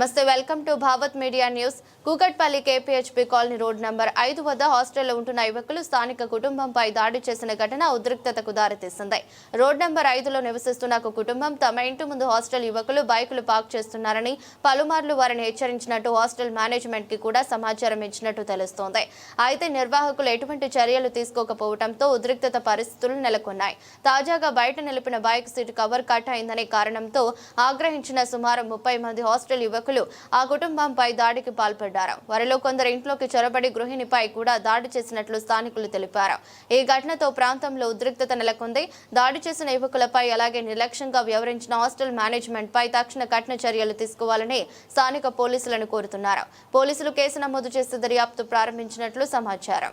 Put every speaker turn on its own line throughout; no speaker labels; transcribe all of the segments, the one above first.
నమస్తే welcome to Bhavat media news. Kukatpally KPHB colony road number ఐదు వద్ద హాస్టల్లో ఉంటున్న యువకులు స్థానిక కుటుంబంపై దాడి చేసిన ఘటన ఉద్రిక్తతకు దారితీసింది. రోడ్ నంబర్ ఐదులో నివసిస్తున్న ఒక కుటుంబం తమ ఇంటి ముందు హాస్టల్ యువకులు బైకులు పార్క్ చేస్తున్నారని పలుమార్లు వారిని హెచ్చరించినట్టు హాస్టల్ మేనేజ్మెంట్కి కూడా సమాచారం ఇచ్చినట్టు తెలుస్తోంది. అయితే నిర్వాహకులు ఎటువంటి చర్యలు తీసుకోకపోవడంతో ఉద్రిక్తత పరిస్థితులు నెలకొన్నాయి. తాజాగా బయట నిలిపిన బైక్ సీటు కవర్ కట్ అయిందనే కారణంతో ఆగ్రహించిన సుమారు ముప్పై మంది హాస్టల్ యువకులు ఆ కుటుంబంపై దాడికి పాల్పడ్డారు. వారిలో కొందరు ఇంట్లోకి చొరబడి గృహిణిపై కూడా దాడి చేసినట్లు స్థానికులు తెలిపారు. ఈ ఘటనతో ప్రాంతంలో ఉద్రిక్తత నెలకొంది. దాడి చేసిన యువకులపై అలాగే నిర్లక్ష్యంగా వ్యవహరించిన హాస్టల్ మేనేజ్మెంట్ పై తక్షణ కఠిన చర్యలు తీసుకోవాలని స్థానిక పోలీసులను కోరుతున్నారు. పోలీసులు కేసు నమోదు చేసి దర్యాప్తు ప్రారంభించినట్లు సమాచారం.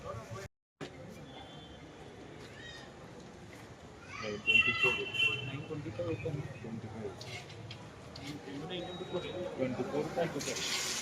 こと。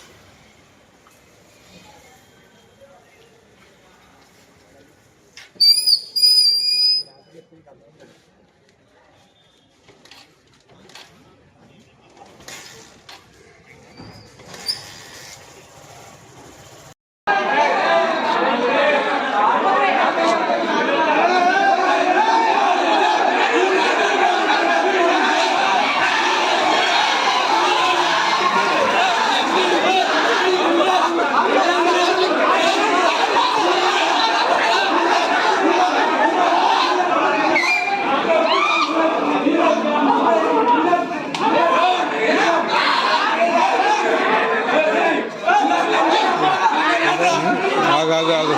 ఆగు ఆగు ఆగు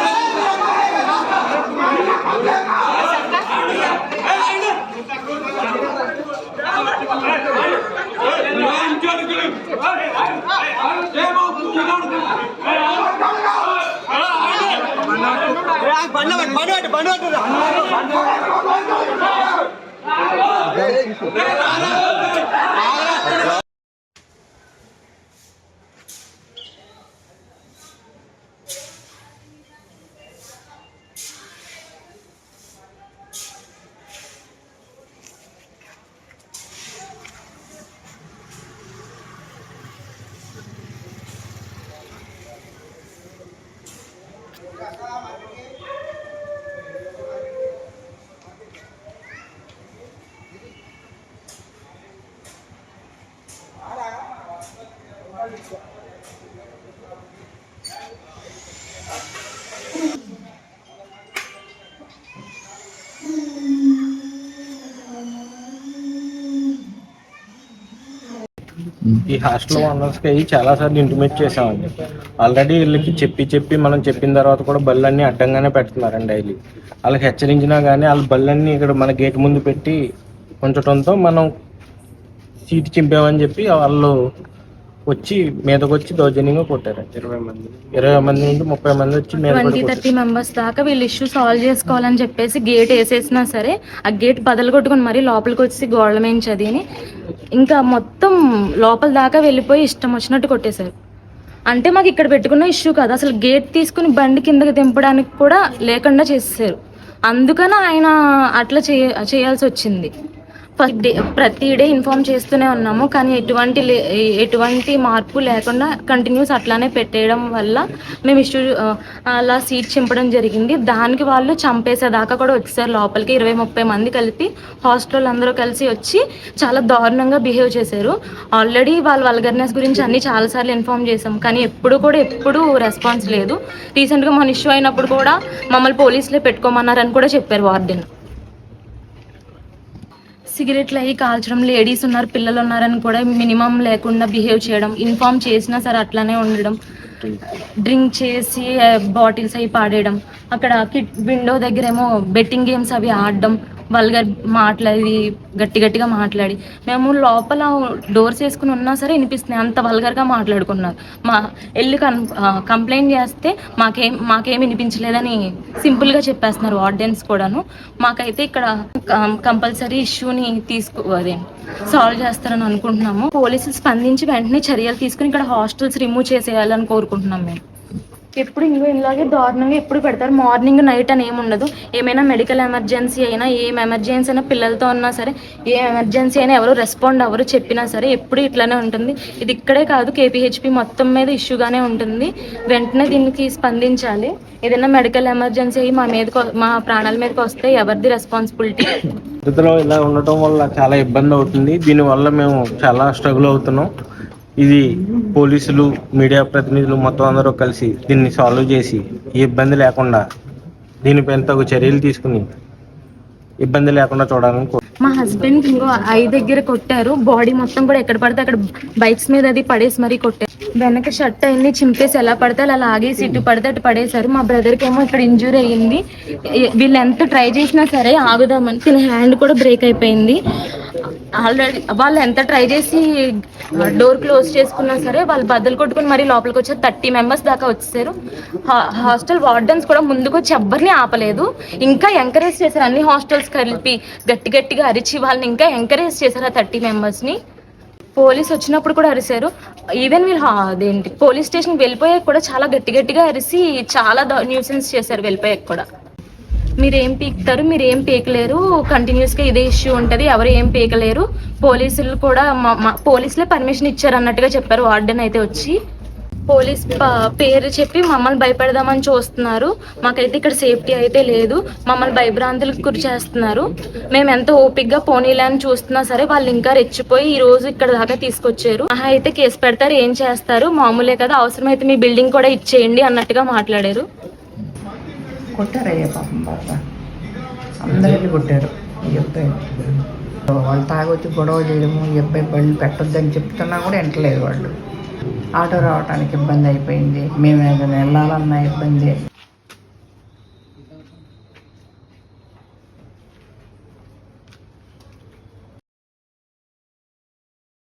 ఈ హాస్టల్ ఓనర్స్కి అయ్యి చాలా సార్లు ఇంటిమేట్ చేసామండి ఆల్రెడీ వీళ్ళకి చెప్పి చెప్పి మనం చెప్పిన తర్వాత కూడా బళ్ళన్నీ అడ్డంగానే పెడుతున్నారండి డైలీ. వాళ్ళకి హెచ్చరించినా కానీ వాళ్ళ బళ్ళన్నీ ఇక్కడ మన గేట్ ముందు పెట్టి ఉంచడంతో మనం సీట్ చింపామని చెప్పి వాళ్ళు వచ్చి మీదకి వచ్చి దౌర్జన్యంగా కొట్టారండి. ఇరవై మంది. ఇరవై మంది నుండి ముప్పై మంది వచ్చి
ట్వంటీ
కొట్టారు.
థర్టీ మెంబర్స్ దాకా వీళ్ళు ఇష్యూ సాల్వ్ చేసుకోవాలని చెప్పేసి గేట్ వేసేసినా సరే ఆ గేట్ బదలు కొట్టుకుని మరీ లోపలికి వచ్చి గోడల మీద చదివి ఇంకా మొత్తం లోపల దాకా వెళ్ళిపోయి ఇష్టం వచ్చినట్టు కొట్టేశారు. అంటే మాకు ఇక్కడ పెట్టుకున్న ఇష్యూ కాదు. అసలు గేట్ తీసుకుని బండి కిందకి దింపడానికి కూడా లేకుండా చేసేసారు అందుకని ఆయన అట్లా చేయ చేయాల్సి వచ్చింది. ప్రతి డే ఇన్ఫార్మ్ చేస్తూనే ఉన్నాము కానీ ఎటువంటి లే- ఎటువంటి మార్పు లేకుండా కంటిన్యూస్ అట్లానే పెట్టేయడం వల్ల మేము ఇష్యూ అలా సీట్ చింపడం జరిగింది. దానికి వాళ్ళు చంపేసేదాకా కూడా వచ్చేసారు. లోపలికి ఇరవై ముప్పై మంది కలిపి హాస్టల్ అందరూ కలిసి వచ్చి చాలా దారుణంగా బిహేవ్ చేశారు. ఆల్రెడీ వాళ్ళ వల్గర్నెస్ గురించి అన్ని చాలాసార్లు ఇన్ఫార్మ్ చేశాం కానీ ఎప్పుడు కూడా ఎప్పుడు రెస్పాన్స్ లేదు. రీసెంట్గా మన ఇష్యూ అయినప్పుడు కూడా మమ్మల్ని పోలీసులే పెట్టుకోమన్నారని కూడా చెప్పారు వార్డెన్. సిగరెట్లు అవి కాల్చడం లేడీస్ ఉన్నారు పిల్లలు ఉన్నారని కూడా మినిమం లేకుండా బిహేవ్ చేయడం ఇన్ఫార్మ్ చేసినా సరే అట్లానే ఉండడం డ్రింక్ చేసి బాటిల్స్ అవి పాడేయడం అక్కడ కిట్ విండో దగ్గర ఏమో బెట్టింగ్ గేమ్స్ అవి ఆడడం వల్గర్ మాట్లాడి గట్టి గట్టిగా మాట్లాడి. మేము లోపల డోర్స్ వేసుకుని ఉన్నా సరే వినిపిస్తున్నాయి. అంత వల్గర్గా మాట్లాడుకున్నారు. మా వెళ్ళి కన్ కంప్లైంట్ చేస్తే మాకేం మాకేం వినిపించలేదని సింపుల్గా చెప్పేస్తున్నారు వార్డెన్స్ కూడాను. మాకైతే ఇక్కడ కంపల్సరీ ఇష్యూని తీసుకో అదే సాల్వ్ చేస్తారని అనుకుంటున్నాము. పోలీసులు స్పందించి వెంటనే చర్యలు తీసుకుని ఇక్కడ హాస్టల్స్ రిమూవ్ చేసేయాలని కోరుకుంటున్నాం మేము. ఎప్పుడు ఇంకో ఇలాగే దారుణంగా ఎప్పుడు పెడతారు? మార్నింగ్ నైట్ అని ఏమి ఉండదు. ఏమైనా మెడికల్ ఎమర్జెన్సీ అయినా ఏం ఎమర్జెన్సీ అయినా పిల్లలతో ఉన్నా సరే ఏ ఎమర్జెన్సీ అయినా ఎవరు రెస్పాండ్ ఎవరు చెప్పినా సరే ఎప్పుడు ఇట్లానే ఉంటుంది. ఇది ఇక్కడే కాదు కేపీహెచ్పి మొత్తం మీద ఇష్యూగానే ఉంటుంది. వెంటనే దీనికి స్పందించాలి. ఏదైనా మెడికల్ ఎమర్జెన్సీ అయ్యి మా మీదకి మా ప్రాణాల మీదకి వస్తే ఎవరిది రెస్పాన్సిబిలిటీ
ఇలా ఉండటం వల్ల చాలా ఇబ్బంది అవుతుంది. దీనివల్ల మేము చాలా స్ట్రగుల్ అవుతున్నాం. ఇది పోలీసులు మీడియా ప్రతినిధులు మొత్తం అందరూ కలిసి దీన్ని సాల్వ్ చేసి ఏ ఇబ్బంది లేకుండా దీనిపైన తగు చర్యలు తీసుకుని ఇబ్బంది లేకుండా చూడాలని
మా హస్బెండ్ ఇంకో ఐ దగ్గర కొట్టారు. బాడీ మొత్తం కూడా ఎక్కడ పడితే అక్కడ బైక్స్ మీద అది పడేసి మరీ కొట్టారు. వెనక షర్ట్ అన్ని చింపేసి ఎలా పడితే అలా లాగేసి ఇటు పడితే అటు పడేశారు. మా బ్రదర్కి ఏమో ఇక్కడ ఇంజూరీ అయ్యింది. వీళ్ళు ఎంత ట్రై చేసినా సరే ఆగుదామని తిన హ్యాండ్ కూడా బ్రేక్ అయిపోయింది. ఆల్రెడీ వాళ్ళు ఎంత ట్రై చేసి డోర్ క్లోజ్ చేసుకున్నా సరే వాళ్ళు బద్దలు కొట్టుకుని మరీ లోపలికి వచ్చి థర్టీ మెంబర్స్ దాకా వచ్చేసారు. హా- హాస్టల్ వార్డెన్స్ కూడా ముందుకు వచ్చి ఎవ్వరిని ఆపలేదు. ఇంకా ఎంకరేజ్ చేశారు. అన్ని హాస్టల్స్ కలిపి గట్టి గట్టిగా అరిచి వాళ్ళని ఇంకా ఎంకరేజ్ చేశారు ఆ థర్టీ మెంబర్స్ని. పోలీస్ వచ్చినప్పుడు కూడా అరిశారు. ఈవెన్ వీళ్ళు అదేంటి పోలీస్ స్టేషన్ వెళ్ళిపోయాక కూడా చాలా గట్టి గట్టిగా అరిసి చాలా న్యూసెన్స్ చేశారు వెళ్ళిపోయాక కూడా. మీరు ఏం పీకుతారు మీరు ఏం పీకలేరు కంటిన్యూస్గా ఇదే ఇష్యూ ఉంటుంది ఎవరు ఏం పీకలేరు. పోలీసులు కూడా మా- పోలీసులే పర్మిషన్ ఇచ్చారు అన్నట్టుగా చెప్పారు వార్డెన్ అయితే వచ్చి. పోలీస్ పేరు చెప్పి మమ్మల్ని భయపెడదామని చూస్తున్నారు. మాకైతే ఇక్కడ సేఫ్టీ అయితే లేదు మమ్మల్ని భయభ్రాంతులకు గురి చేస్తున్నారు. మేము ఎంత ఓపిక్గా పోనీలే అని చూస్తున్నా సరే వాళ్ళు ఇంకా రెచ్చిపోయి ఈ రోజు ఇక్కడ దాకా తీసుకొచ్చారు. మహా అయితే కేసు పెడతారు ఏం చేస్తారు? మామూలే కదా అవసరమైతే మీ బిల్డింగ్ కూడా ఇచ్చేయండి అన్నట్టుగా మాట్లాడారు.
కొట్టారయ్యా పాపం పాప వెళ్ళి కొట్టారు. ఈ అబ్బాయి. వాళ్ళు తాగొచ్చి గొడవ చేయడము ఈ అబ్బాయి బళ్ళు పెట్టొద్దని చెప్తున్నా కూడా వింటలేదు వాళ్ళు. ఆటో రావడానికి ఇబ్బంది అయిపోయింది. మేము ఏదైనా వెళ్ళాలన్నా ఇబ్బంది.